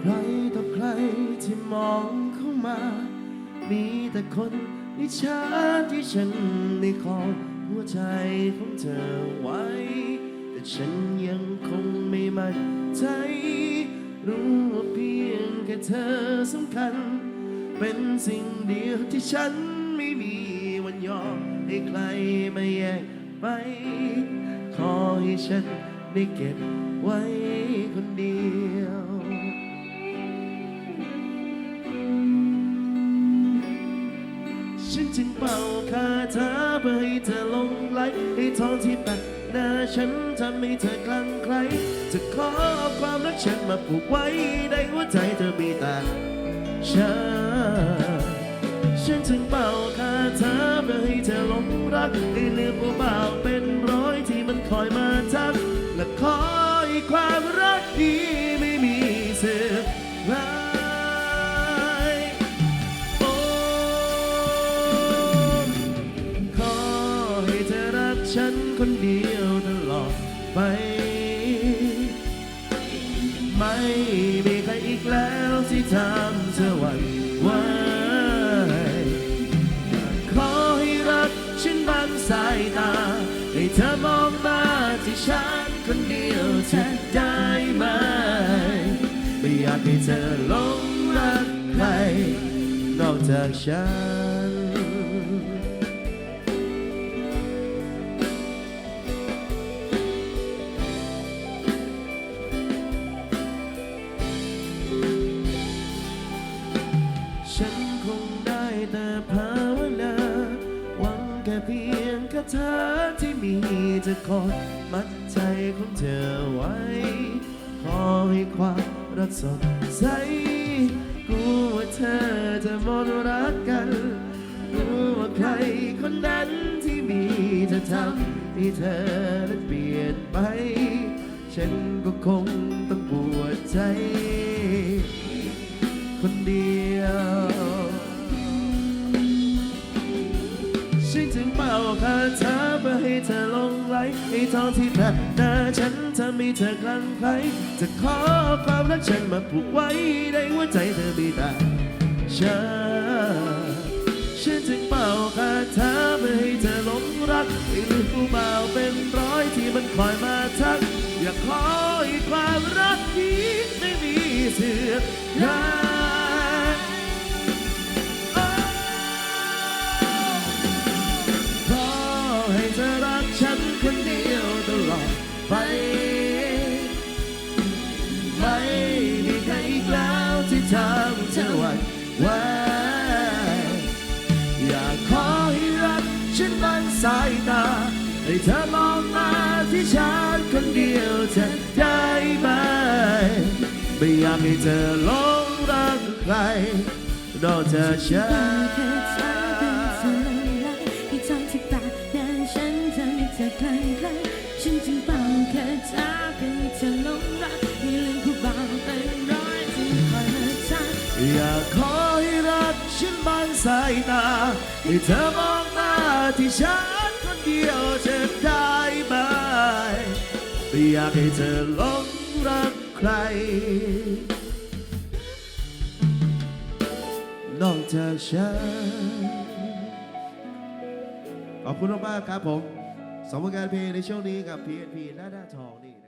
ใครต่อใครที่มองเข้ามา มีแต่คนอิจฉาที่ฉันได้ขอหัวใจของเธอไว้ แต่ฉันยังคงไม่มั่นใจ รู้ว่าเพียงแค่เธอสำคัญ เป็นสิ่งเดียวที่ฉันไม่มีวันยอมให้ใครมาแย่งไป ขอให้ฉันได้เก็บไว้คนเดียว จึงเป่าคาถาเพื่อให้เธอลงไหลให้ท้องที่แปะหน้าฉันทำให้เธอคลั่งไคล้จะขอความรักฉันมาผูกไว้ในหัวใจเธอมีแต่ฉันฉันจึงเป่าคาถาเพื่อให้เธอลงรักให้ลืมว่าบ่าเป็นร้อยที่มันคอยมาทักและขอให้ความรักนี้ คนเดียวตลอดไป ไม่มีใครอีกแล้วที่ทำเธอหวั่นไหวขอให้รักฉันบางสายตา ให้เธอมองมาที่ฉันคนเดียวจะได้ไหม ไม่อยากให้เธอหลงรักใครนอกจากฉันาถาที่มีจะคอยมัดใจของเธอไว้ ขอให้ความรักสดใสกลัวว่าเธอจะหมดรักกันกลัวว่าใครคนนั้นที่มีจะทำให้เธอนั้นเปลี่ยนไป ฉันก็คงต้องปวดใจ คนเดียว เป่าคาถาเพื่อให้เธอลงไหลให้ทองที่แผ่หน้าฉันทำให้เธอคลั่งไคล้จะขอความรักฉันมาผูกไว้ในหัวใจเธอไม่ได้ฉันฉันจึงเป่าคาถาเพื่อให้เธอหลงรักให้ลืมผู้บ่าวเป็นร้อยที่มันคอยมาทัก อยากขอให้ความรักนี้ไม่มีเสื่อม วันไหวอยากขอให้รักฉันมันสายตา ให้เธอมองมาที่ฉันคนเดียวจะได้ไหมไม่อยากให้เธอหลงรักใครนอกจากฉันฉันทำให้เธอคลั่งไคล้ฉันจึงเป่าแค่เธอเพื่อเธอหลงรัก อยากขอให้รักฉันบางสายตา ให้เธอมองมาที่ฉันคนเดียวจะได้ไหมไม่อยากให้เธอหลงรักใคร นอกจากฉัน ขอบคุณมากๆครับผมสำหรับการเพลงในช่วงนี้กับ PNP หน้าหน้าทองนี่